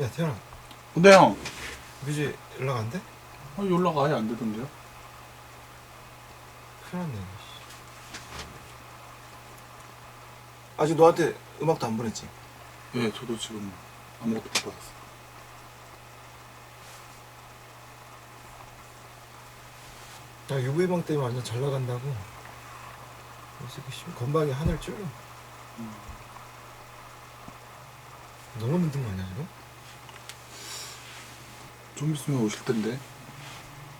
야 태연아 근데 형, 뮤지 연락 안 돼? 어, 연락 아예 안 되던데요? 큰일 났네 아직 너한테 음악도 안 보냈지? 예, 저도 지금 아무것도 못 받았어요. 야 UV방 때문에 완전 잘 나간다고 이 새끼 씨 건방이 하늘 찔러 너무 힘든 거 아니야 지금? 좀 있으면 오실 텐데.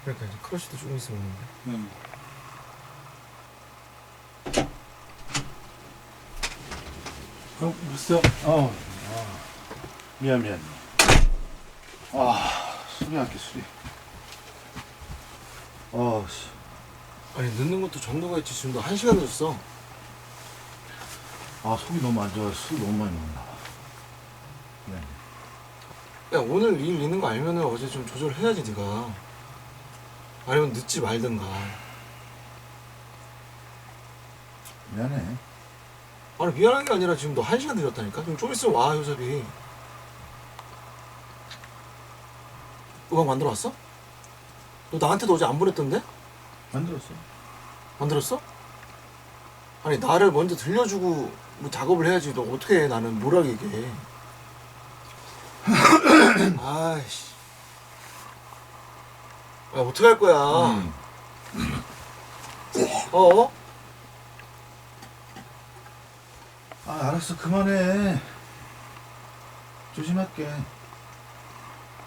그러니까 이제 크러쉬도 조금 있으면 오는데 네. 형, 오셨어요? 어, 아, 미안 미안. 아, 수리할게 수리. 아, 씨. 아니 늦는 것도 정도가 있지 지금 너한 시간 늦었어 아 속이 너무 안 좋아. 술 너무 많이 먹나 봐. 네. 야 오늘 일 있는 거 알면은 어제 좀 조절해야지 네가 아니면 늦지 말든가 미안해. 아니 미안한 게 아니라 지금 너 한 시간 늦었다니까 좀, 좀 있으면 와 효섭이 음악 만들어 왔어? 너 나한테도 어제 안 보냈던데? 만들었어. 만들었어? 아니 나를 먼저 들려주고 뭐 작업을 해야지 너 어떻게 해 나는 뭐라 얘기해 아이씨 야 어떻게 할 거야 음. 어? 아, 알았어. 그만해. 조심할게.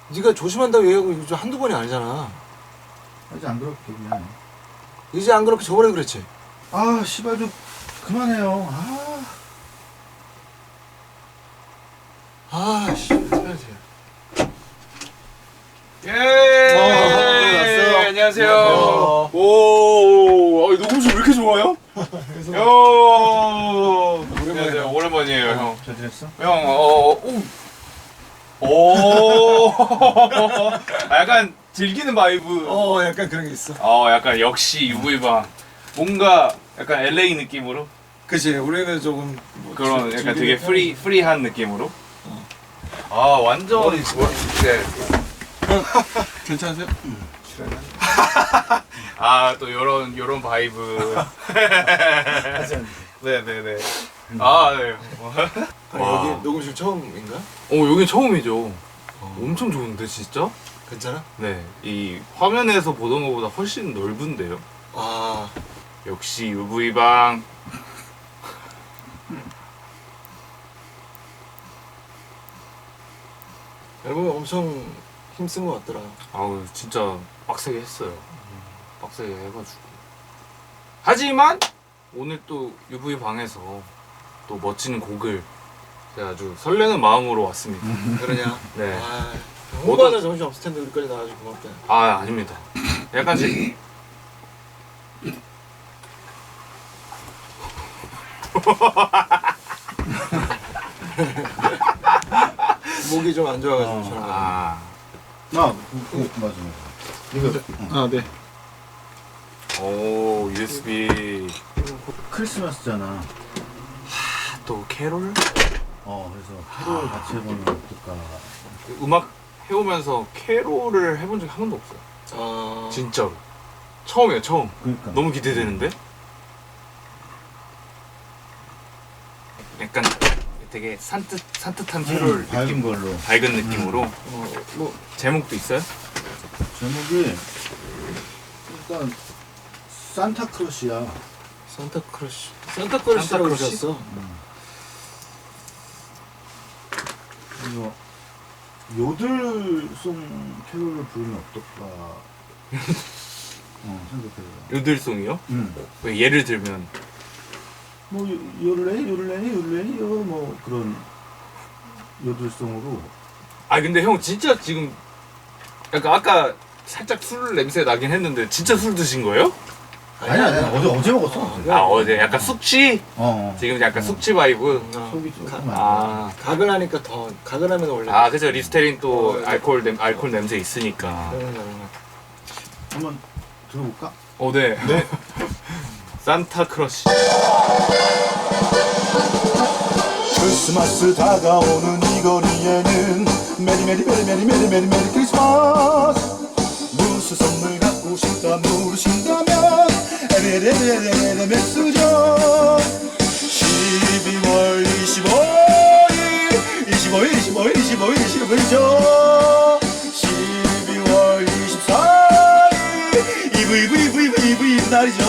네가 조심한다고 얘기하고 이거 좀 한두 번이 아니잖아 아직 안 그럴게. 미안해. 이제 안 그렇게 저번에 그랬지 아, 씨발 좀 그만해요. 아. 아씨 안녕하세요 예. 왔어요. 안녕하세요. 안녕하세요. 오, 아, 녹음실 왜 이렇게 좋아 요? 요. 안녕하세요. 오랜만이에요, 형. 잘 지냈어? 형, 어, 오. 오. 아, 약간 즐기는 바이브. 어 약간 그런 게 있어 어, 약간 역시 UV방. 뭔가 약간 LA 느낌으로 그치 우리는 조금 뭐 그런 즐- 약간 되게 프리 프리한 느낌으로. 아, 완전 네. 괜찮으세요? 아, 또 요런 요런 바이브. 네, 네, 네. 아, 네. 아니, 와. 여기 녹음실 처음인가? 어, 여긴 처음이죠. 엄청 좋은데, 진짜? 괜찮아? 네. 이 화면에서 보던 것보다 훨씬 넓은데요. 아 역시 UV방. 앨범에 엄청 힘쓴 것 같더라 아우, 진짜 빡세게 했어요. 빡세게 해가지고. 하지만, 오늘 또 UV방에서 또 멋진 곡을 제가 아주 설레는 마음으로 왔습니다. 그러냐? 네. 아 홍보하자 정신 없을 텐데 우리까지 나와가지고 고맙다 아, 아닙니다. 약간 지 목이 좀 안 좋아가지고 어. 촬영 아. 아, 그, 그, 맞아 맞아. 이거 아 네 오, USB. 크리스마스잖아. 또 캐롤? 어, 그래서 캐롤 같이 해보면 어떨까. 음악 해오면서 캐롤을 해본 적이 한 번도 없어요. 아 진짜로. 처음이에요, 처음. 그러니까. 너무 기대되는데? 약간 되게 산뜻, 산뜻한 캐롤 음, 밝은 느낌. 걸로. 밝은 느낌으로. 어, 뭐 제목도 있어요? 제목이 일단 산타 크로시야. 산타크러쉬 산타크러쉬라고 산타크러쉬? 그러셨어 그래서 요들송 캐롤을 부르면 어떨까. 어, 생각해봐. 요들송이요? 음. 왜 예를 들면 뭐 요- 요를레 요를레 요를레 요뭐 그런 요들송으로 아 근데 형 진짜 지금 약간 아까 살짝 술 냄새 나긴 했는데 진짜 술 드신 거예요? 아니 아니 어제 어제 먹었어. 아 어제 약간 숙취? 어. 지금 약간 숙취 바이브? 어, 속이 조금 가, 안 아, 각을 하니까 더 각을 하면 원래 아 그죠 리스테린 또 어, 알코올 냄 알코올 냄새 있으니까. 한번 들어볼까? 어 네. 산타 크러쉬. 크리스마스 다가오는 이 거리에는 메리 메리 메리 메리 메리 메리 메리 크리스마스 무슨 선물 갖고 싶다 물으신다면 에 레레레레레 메시죠 12월 25일 25일 25일 25일 25일이죠 12월 24일 이브 이브 이브 이브 이브 이브 날이죠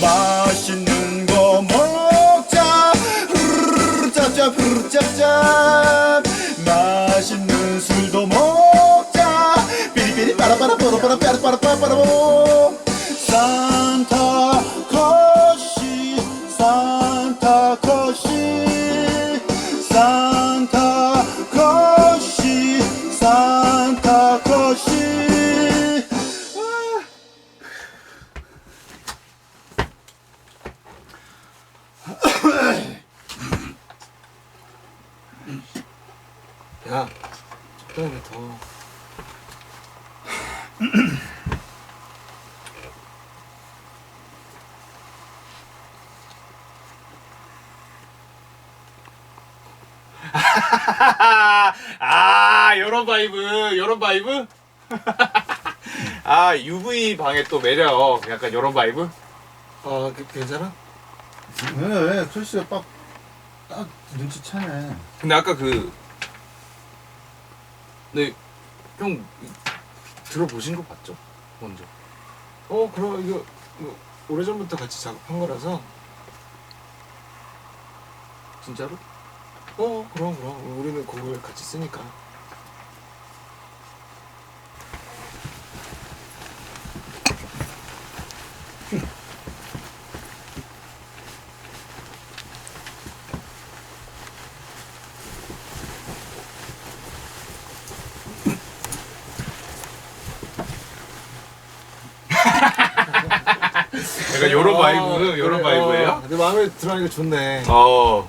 맛있는 술도 먹자 삐리삐리 빠라빠라 뽀로뽀라 빠라 빠라빠라 빠라 더아 요런 바이브 요런 바이브. 아 UV 방의 또 매력 약간 요런 바이브. 아, 그, 괜찮아? 왜 크리스가 빡 딱 눈치채네. 근데 아까 그 네, 형 들어보신 거 맞죠? 먼저. 어, 그럼 이거, 이거 오래전부터 같이 작업한 거라서 진짜로? 어, 그럼 그럼 우리는 곡을 같이 쓰니까 약간 요런 아, 바이브, 요런 그래, 마음에 들어하니까 좋네. 어.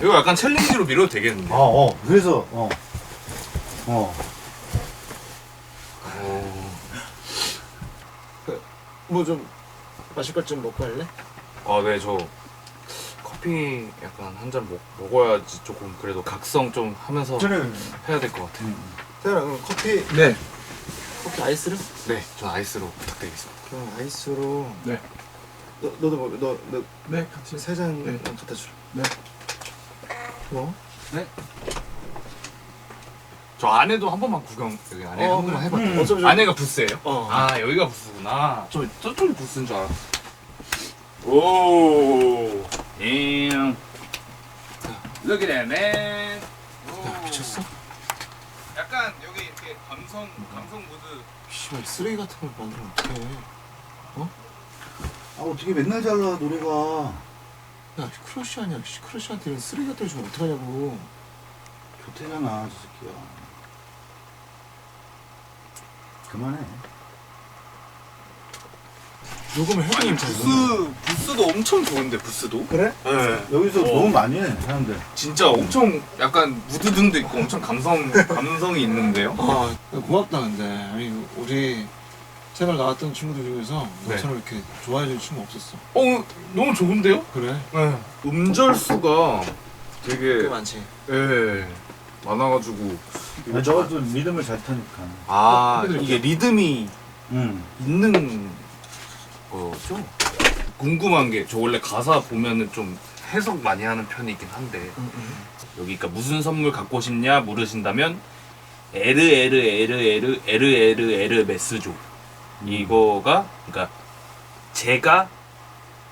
이거 약간 챌린지로 밀어도 되겠는데. 어 어. 그래서 어. 어. 어. 뭐 좀 마실 것 좀 먹고 할래? 아, 네, 저 커피 약간 한 잔 먹어야지 조금 그래도 각성 좀 하면서 그래. 해야 될 것 같아요. 태연아, 그럼 커피 네. 커피 아이스로? 네, 전 아이스로 부탁드리겠습니다. 그럼 아이스로. 네. 너 너도 뭐, 너너 네 같이. 세잔 네. 갖다 주라. 네. 뭐? 저 안에도 한 번만 구경 여기 안에 어, 한 번만. 해봤다. 음. 어차피 좀- 안에가 부스예요? 어. 아 여기가 부스구나. 저 저쪽이 부스인 줄 알았어. 오. damn. Look at that man. 야 미쳤어? 약간 여기 이렇게 감성 감성 모드. 씨발 쓰레기 같은 걸 만들면 어떡해? 아 어떻게 맨날 잘라 노래가. 야 크러쉬 아니야? 씨, 크러쉬한테 이런 쓰레기 같은 걸 주면 어떡하냐고. 좋대잖아 저 새끼야. 그만해. 녹음을 잘 부스 부스도 엄청 좋은데 부스도. 그래? 네. 여기서 어. 너무 많이 해 사람들. 진짜 엄청 약간 무드등도 있고 엄청 감성 감성이 있는데요. 아 고맙다 근데 아니 우리 채널 나왔던 친구들 중에서 네. 너처럼 이렇게 좋아해 주는 친구 없었어. 어 너무 좋은데요? 그래? 네. 음절 수가 꽤 되게 많지. 예 많아가지고 아, 저것도 믿음을 잘 타니까. 아 이게 리듬이 응. 있는 거죠? 궁금한 게 저 원래 가사 보면은 좀 해석 많이 하는 편이긴 한데 응, 응. 여기 그러니까 무슨 선물 갖고 싶냐 물으신다면 에르 에르 에르 에르 에르 에르 에르 메스조 이거가 그러니까 제가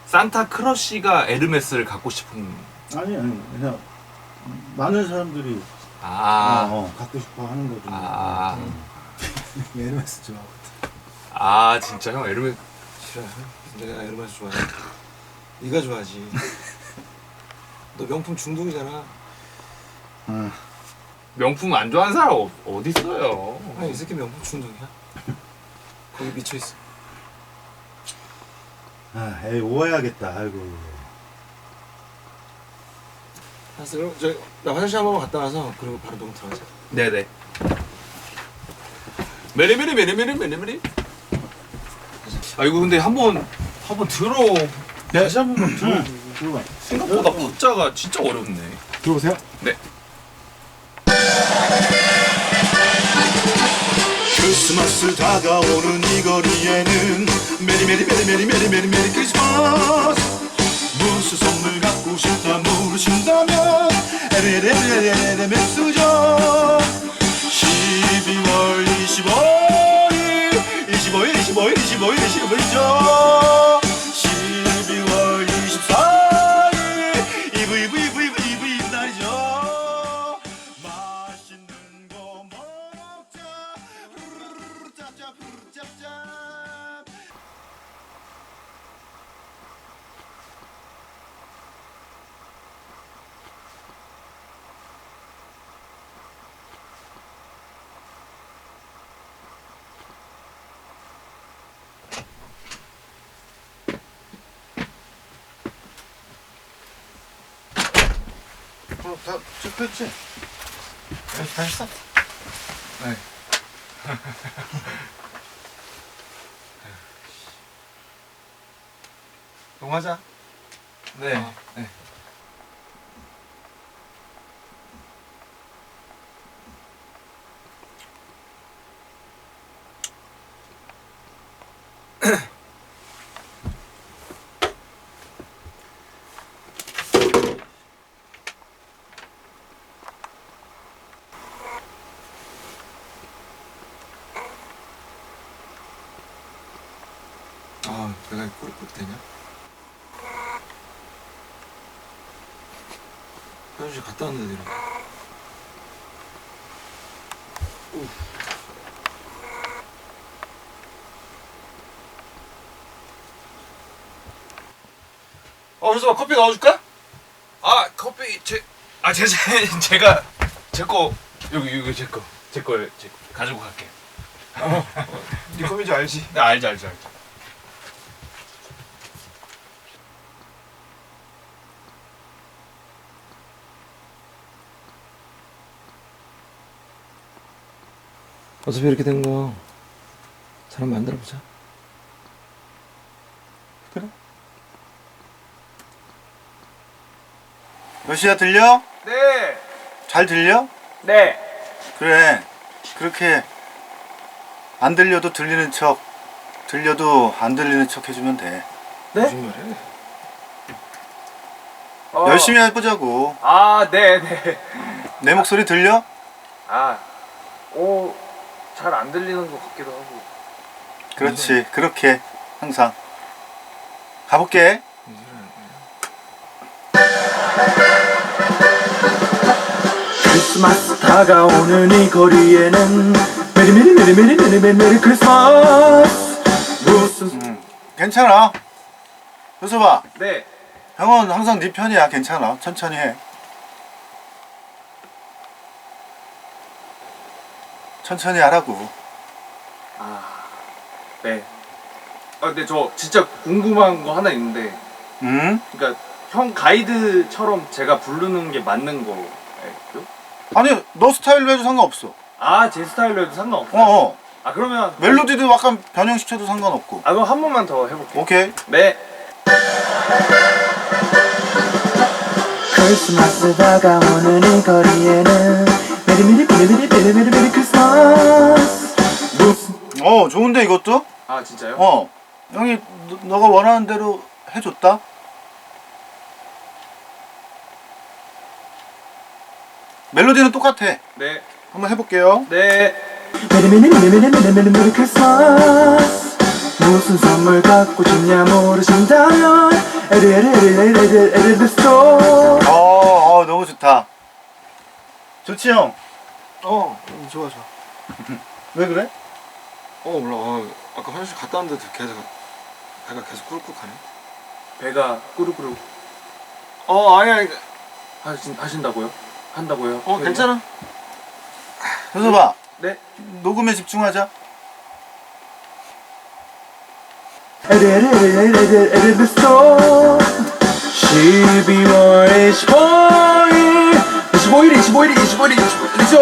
산타 크러쉬가 에르메스를 갖고 싶은 아니 아니 그냥 많은 사람들이 아, 어, 어, 갖고 싶어 하는 거죠. 아. 에르메스 좋아. 아 진짜 형 에르메 싫어. 내가 에르메스 좋아해. 네가 좋아하지. 너 명품 중독이잖아. 아, 명품 안 좋아하는 사람 어, 어디 있어요? 아니 이 새끼 명품 중독이야. 거기 미쳐 있어. 아, 에이, 오해하겠다. 아이고. 알았어 그럼 저나 화장실 한 번만 갔다 와서 그리고 바로 녹음 들어가자 네네. 메리메리 메리메리 메리메리. 아 이거 근데 한번 한번 들어. 다시 한 번만 들어. 들어봐. 생각보다 박자가 진짜 어렵네. 들어보세요. 네. 크리스마스 다가오는 이 거리에는 메리 메리 메리 메리 메리 메리 메리 크리스마스. 무슨 선물 갖고 싶다 물으신다면 에레레레레레 메시죠 12월 25일 25일 25일 25일 25일이죠 다 체크했지? 다 했어? 네. 녹음하자 네. 어. 네. 아 내가 꼬리꼬리되냐 화장실 갔 다 왔는데 이러 어 그래서 커피 넣어줄까? 아 커피 제 아 제, 제 제가 제 거 여기 여기 제 거 제거제거 가지고 갈게요. 네 컵인 줄 알지? 네 알죠 알죠 알죠. 어차피 이렇게 된 거 사람 만들어보자 러시아 들려? 네. 잘 들려? 네. 그래 그렇게 안 들려도 들리는 척 들려도 안 들리는 척 해주면 돼 무슨 말이야? 열심히 해보자고 아 네, 네. 내 목소리 들려? 아, 오, 잘 안 들리는 것 같기도 하고. 그렇지. 그렇게 항상. 가볼게. 크리스마스 다가오는 이 거리에는 메리 메리 메리 메리 메리 메리 메리 크리스마스. 무슨 음, 괜찮아. 효서봐. 네. 형은 항상 네 편이야. 괜찮아. 천천히 해 천천히 하라고 아, 네. 아, 근데 저 진짜 궁금한 거 하나 있는데, 응? 그러니까 형 가이드처럼 제가 부르는 게 맞는 거예요? 아니 너 스타일로 해도 상관없어 아, 제 스타일로 해도 상관없어요? 어어 아, 그러면 멜로디도 약간 변형시켜도 상관없고 아, 그럼 한 번만 더 해볼게요. 오케이 네. 크리스마스 다가오는 이 거리에는 메리 메리 메리 메리 크리스마스 어 좋은데 이것도? 아, 진짜요? 어 형이 너, 너가 원하는 대로 해줬다 멜로디는 똑같아 네. 한번 해볼게요 네. 메리 메리 메리 메리 크리스마스 무슨 선물 갖고 싶냐 모르신다면 에르 에르 에르 에르 에르 에르 베스토 어, 어 너무 좋다 좋지 형? 어 음, 좋아 좋아. 왜 그래? 어 몰라. 어, 아까 화장실 갔다 왔는데 계속 배가 계속 꿀꿀하네. 배가 꾸르꾸르. 어 아니 아니. 하신, 하신다고요? 한다고요? 어 괜찮아. 효서봐. 네. 녹음에 집중하자. 에르르스토 12월 25일 25일 25일 25일 25일이죠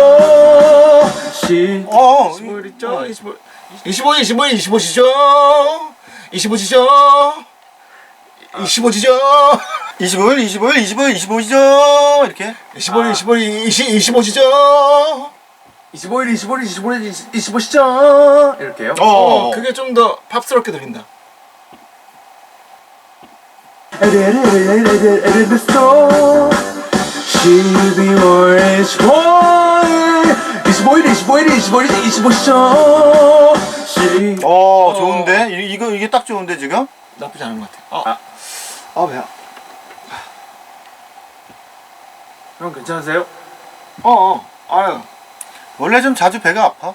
시어 25일 있죠 25 25 25 25시죠 25시죠 25시죠 25일 25일 25일 25죠 이렇게 25일 25일 20 25시죠 25일 25일 25일 25시죠 이렇게요 어 그게 좀 더 팝스럽게 들린다 에르르스토 12월 25일 25일 25일 25일 25시죠 시어 좋은데? 이, 이거 이게 딱 좋은데 지금? 나쁘지 않은 것 같아. 아, 아 배야 형 괜찮으세요? 어 어. 아유. 원래 좀 자주 배가 아파.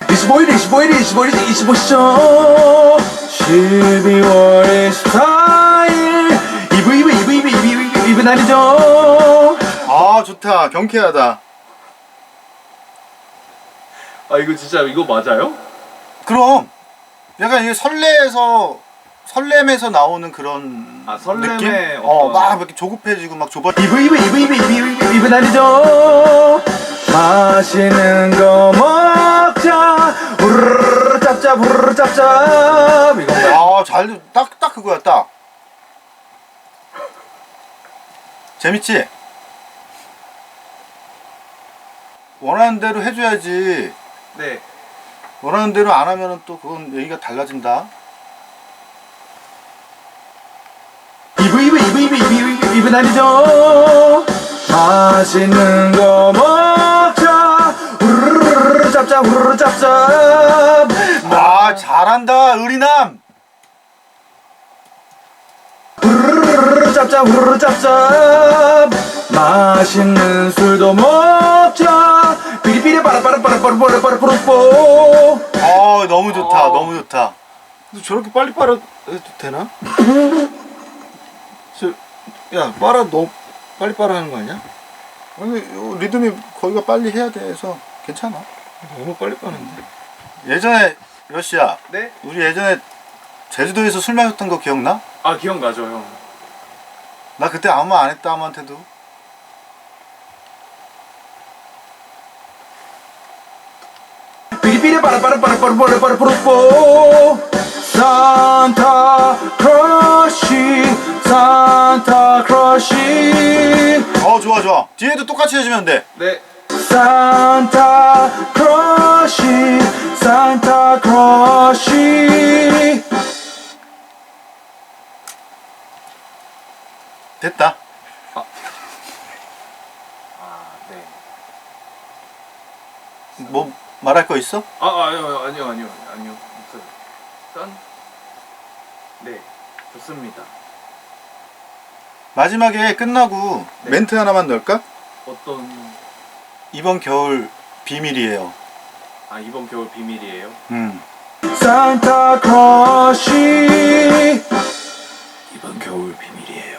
25일 25일 25일 25시죠 12월 24일 이브 이브 이브 이브 이브 날이죠? 아 좋다. 경쾌하다. 아 이거 진짜 이거 맞아요? 그럼. 약간 이게 설레에서 설렘에서 나오는 그런 아, 설렘의 느낌? 어떤- 어막 이렇게 조급해지고 막 좁아 이브 이브 이브 이브 이브 이브 이브 날이죠. 맛있는 거 먹자. 우르르 짭짭 우르르 짭짭. 이건가요? 아잘딱딱 그거야 딱 재밌지? 원하는 대로 해줘야지. 네. 원하는 대로 안 하면은 또 그건 얘기가 달라진다. 이브 이브 이브 이브 이브 이브 이브 날이죠. 맛있는 거 먹자. 우르르 짭짭 우르르 짭짭. 아 잘한다 의리남 우르르 짭짭 우르르 짭짭 맛있는 술도 먹자 비리비리 빠라빠라빠라빠라빠라빠라뽀 어 너무 좋다 어. 너무 좋다 근데 저렇게 빨리 빨아도 되나? 저, 야 빨아 너 빨리 빨아 하는 거 아니야? 아니 요 리듬이 거기가 빨리 해야 돼서 괜찮아 너무 빨리 빠는데 예전에 러시아 네? 우리 예전에 제주도에서 술 마셨던 거 기억나? 아 기억나죠 형. 나 그때 아무 말 안 했다 아무한테도 비리비리 빠라빠라빠라빠라빠라빠라뽀 산타 크러쉬 산타 크러쉬 어 좋아 좋아 뒤에도 똑같이 해주면 돼 네. 산타 크러쉬 산타 크러쉬 됐다 아 네. 뭐 말할 거 있어? 아 아니요 아니요 아니요 아니요 없어요. 짠. 네. 좋습니다. 마지막에 끝나고 네. 멘트 하나만 넣을까? 어떤 이번 겨울 비밀이에요 아 이번 겨울 비밀이에요? 음. 산타 크러쉬 이번 겨울 비밀이에요.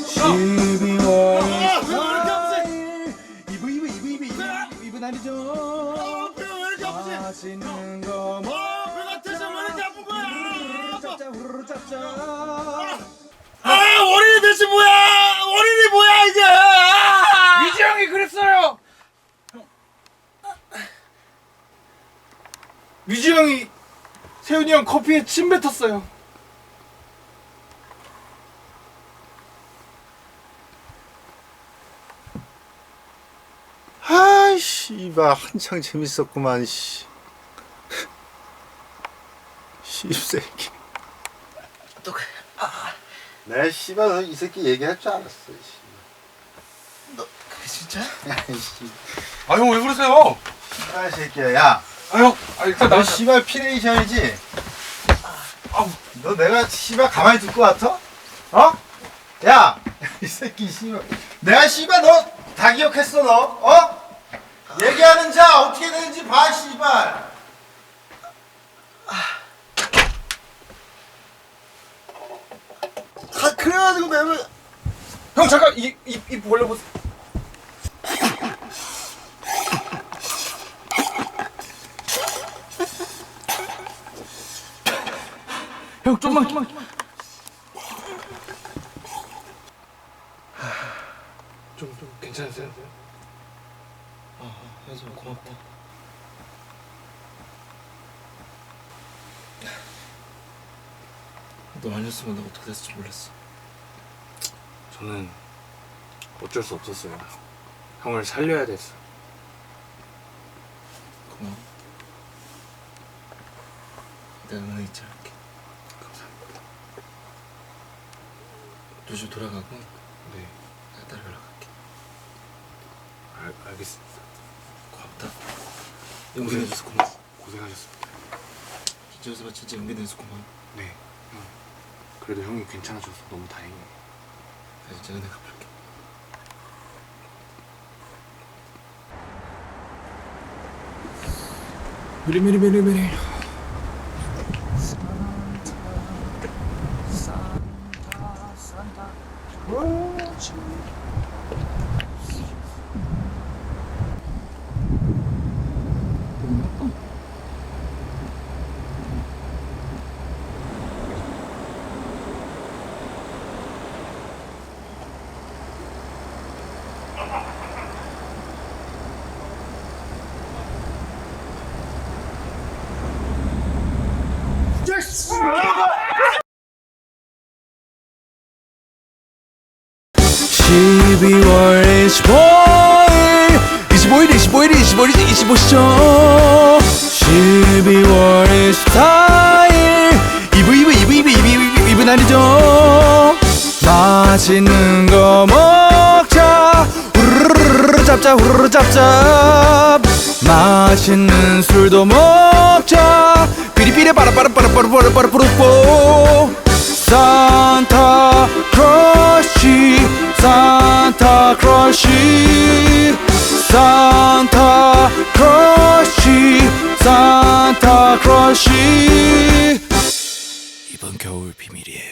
12월 24일 이브 이브 이브 이브 이브 이브 날이죠 맛있는 거 짭짭 후루루 아 원인이 대체 뭐야 원인이 뭐야 미지 형이 그랬어요 미주 형이 세훈이 형 커피에 침 뱉었어요 아이 씨 이봐 한창 재밌었구만 씨 씨새끼 또 그래. 내 씨발 이 새끼 얘기할 줄 알았어 씨. 그게 진짜? 아형 왜 그러세요? 아 새끼야 야 아유, 아 일단 너나 씨발 피레이션이지? 너 내가 씨발 가만히 둘 것 같아? 어? 야! 이 새끼 씨발 내가 씨발 너 다 기억했어 너? 어? 얘기하는 자 어떻게 되는지 봐 씨발. 아 그래가지고 내가 형 잠깐 입입입 벌려보세요. 형 좀만 좀만. 좀좀 괜찮으세요? 해서 고맙다 너 아니었으면 나 어떻게 됐을지 몰랐어 저는 어쩔 수 없었어요. 형을 살려야 됐어. 고마워 내가 은혜 잊지 않을게 감사합니다. 조심 돌아가고 네, 내가 따로 연락할게 알, 알겠습니다. 고맙다 용기 내줘서 고마워 고생하셨습니다. 진짜 여기서 진짜 내줘서 고마워 네, 형. 그래도 형이 괜찮아져서 너무 다행이에요. 내가 진짜 은혜 갚을게 미리 미리 미리 미리. 맛있는 거 먹자. 후루루루 잡자 후루루 잡자. 맛있는 술도 먹자. 삐리삐리 빠라빠라빠라빠라빠라빠라빠라 크러쉬 산타 크러쉬 산타 크러쉬 이번 겨울 비밀이에요